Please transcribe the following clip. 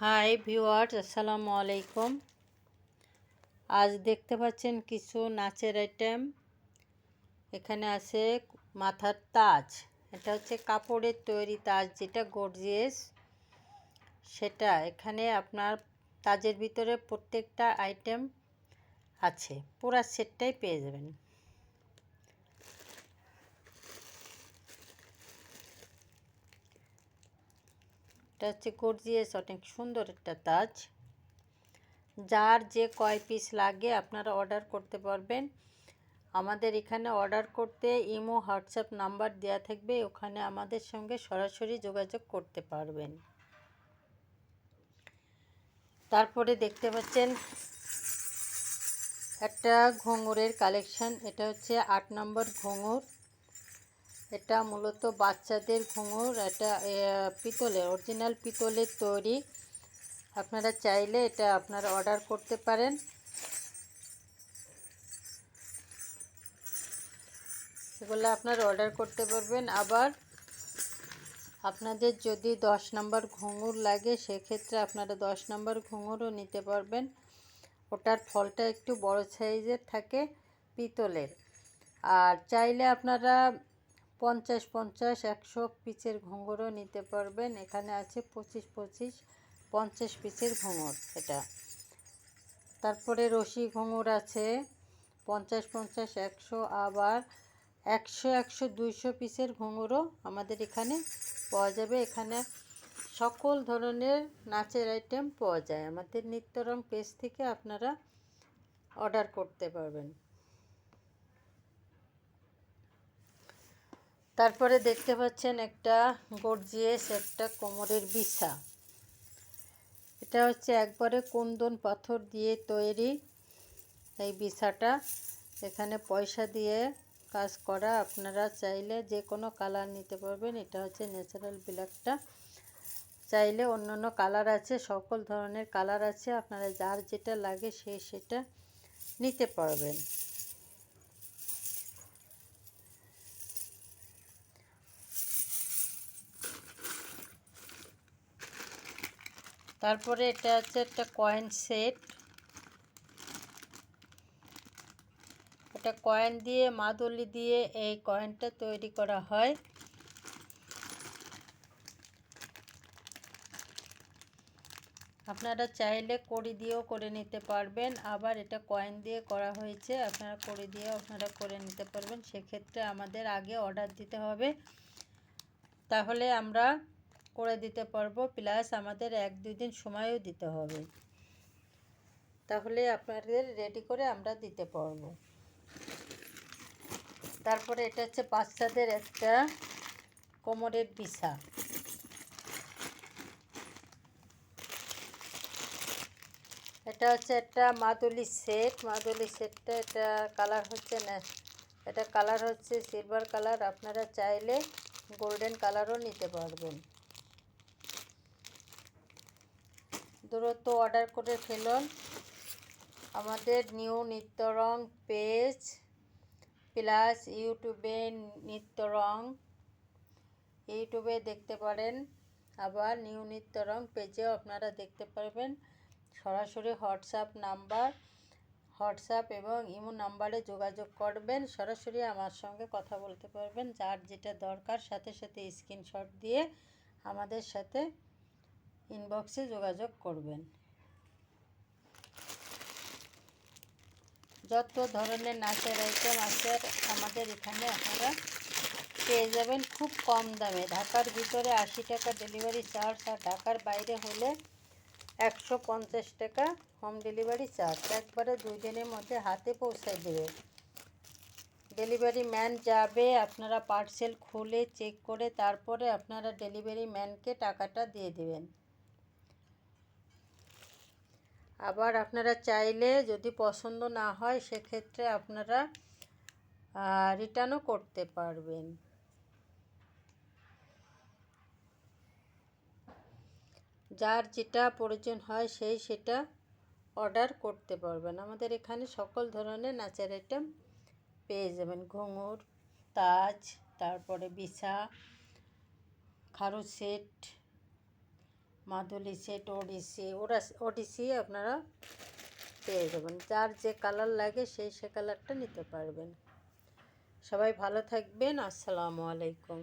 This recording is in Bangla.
হাই ভিউয়ার্স, আসসালামু আলাইকুম। আজ দেখতে পাচ্ছেন কিছু নাচের আইটেম এখানে আছে মাথার তাজ। এটা হচ্ছে কাপড়ের তৈরি তাজ, যেটা গর্জিয়াস সেটা এখানে আপনার তাজের ভিতরে প্রত্যেকটা আইটেম আছে। পুরা সেটটাই পেয়ে যাবেন। এটা হচ্ছে গর্জিয়াস অনেক সুন্দর একটা তাজ। যার যে কয় পিস লাগে আপনারা অর্ডার করতে পারবেন। আমাদের এখানে অর্ডার করতে ইমো, হোয়াটসঅ্যাপ নাম্বার দেওয়া থাকবে, ওখানে আমাদের সঙ্গে সরাসরি যোগাযোগ করতে পারবেন। তারপরে দেখতে পাচ্ছেন, একটা ঘুঙুরের কালেকশন এটা হচ্ছে আট নম্বর ঘুঙুর। এটা মূলত বাচ্চাদের ঘুঙুর, এটা পিতলের অরিজিনাল পিতলের তৈরি। আপনারা চাইলে এটা আপনারা অর্ডার করতে পারেন। এগুলো আপনারা অর্ডার করতে পারবেন। আবার আপনাদের যদি দশ নম্বর ঘুঙুর লাগে, সেক্ষেত্রে আপনারা দশ নম্বর ঘুঙুরও নিতে পারবেন। ওটার ফলটা একটু বড় সাইজের থাকে পিতলের। আর চাইলে আপনারা পঞ্চাশ পঞ্চাশ একশো পিসের ঘুঙুরও নিতে পারবেন। এখানে আছে পঁচিশ পঁচিশ পঞ্চাশ পিসের ঘুঙুর এটা। তারপরে রশি ঘুঙুর আছে, পঞ্চাশ পঞ্চাশ একশো আবার একশো একশো দুইশো পিসের ঘুঙুরও আমাদের এখানে পাওয়া যাবে। এখানে সকল ধরনের নাচের আইটেম পাওয়া যায়। আমাদের নিত্যরং পেজ থেকে আপনারা অর্ডার করতে পারবেন। তারপরে দেখতে পাচ্ছেন একটা গর্জিয়াস একটা কোমরের বিছা। এটা হচ্ছে একবারে কুন্দন পাথর দিয়ে তৈরি এই বিছাটা। এখানে পয়সা দিয়ে কাজ করা আপনারা চাইলে যে কোনো কালার নিতে পারবেন। এটা হচ্ছে ন্যাচারাল ব্ল্যাকটা। চাইলে অন্য অন্য কালার আছে, সকল ধরনের কালার আছে। আপনারা যার যেটা লাগে সে সেটা নিতে পারবেন। তারপরে এটা হচ্ছে একটা কয়েন সেট এটা কয়েন দিয়ে, মাদুলি দিয়ে এই কয়েনটা তৈরি করা হয়। আপনারা চাইলে কড়ি দিয়েও করে নিতে পারবেন। আবার এটা কয়েন দিয়ে করা হয়েছে, আপনারা কড়ি দিয়েও আপনারা করে নিতে পারবেন। সেক্ষেত্রে আমাদের আগে অর্ডার দিতে হবে। তাহলে আমরা করে দিতে পারব প্লাস আমাদের এক দুই দিন সময়ও দিতে হবে। তাহলে আপনাদের রেডি করে আমরা দিতে পারব। তারপরে এটা হচ্ছে বাচ্চাদের একটা কোমরের বিছা। এটা হচ্ছে একটা মাদুলি সেট মাদুলি সেটটা এটা কালার হচ্ছে না, এটা কালার হচ্ছে সিলভার কালার আপনারা চাইলে গোল্ডেন কালারও নিতে পারবেন। দ্রুত অর্ডার করে ফেলুন। আমাদের নিউ নিত্য রং পেজ প্লাস ইউটিউবে নিত্য রং ইউটিউবে দেখতে পারেন। আবার নিউ নিত্য রং পেজেও আপনারা দেখতে পারবেন। সরাসরি হোয়াটসঅ্যাপ নাম্বার হোয়াটসঅ্যাপ এবং ইমো নাম্বারে যোগাযোগ করবেন। সরাসরি আমার সঙ্গে কথা বলতে পারবেন। যার যেটা দরকার, সাথে সাথে স্ক্রিনশট দিয়ে আমাদের সাথে ইনবক্সে যোগাযোগ করবেন। যত ধরনের নাচের আইটেম আছে, আমাদের এখানে আপনারা পেয়ে যাবেন খুব কম দামে। ঢাকার ভিতরে আশি টাকা ডেলিভারি চার্জ আর ঢাকার বাইরে হলে একশো পঞ্চাশ টাকা হোম ডেলিভারি চার্জ একবারে দুই দিনের মধ্যে হাতে পৌঁছে দেবে। ডেলিভারি ম্যান যাবে, আপনারা পার্সেল খুলে চেক করে তারপরে আপনারা ডেলিভারি ম্যানকে টাকাটা দিয়ে দেবেন। আবার আপনারা চাইলে যদি পছন্দ না হয়, সেক্ষেত্রে আপনারা রিটার্নও করতে পারবেন। যার যেটা প্রয়োজন হয়, সেই সেটা অর্ডার করতে পারবেন। আমাদের এখানে সকল ধরনের নাচের আইটেম পেয়ে যাবেন। ঘুঙুর, তাজ, তারপরে বিছা, খারু সেট মাদুলি সেট ওডিসি ওরা ওডিসি আপনারা পেয়ে যাবেন। যার যে কালার লাগে সেই সে কালারটা নিতে পারবেন। সবাই ভালো থাকবেন। আসসালামু আলাইকুম।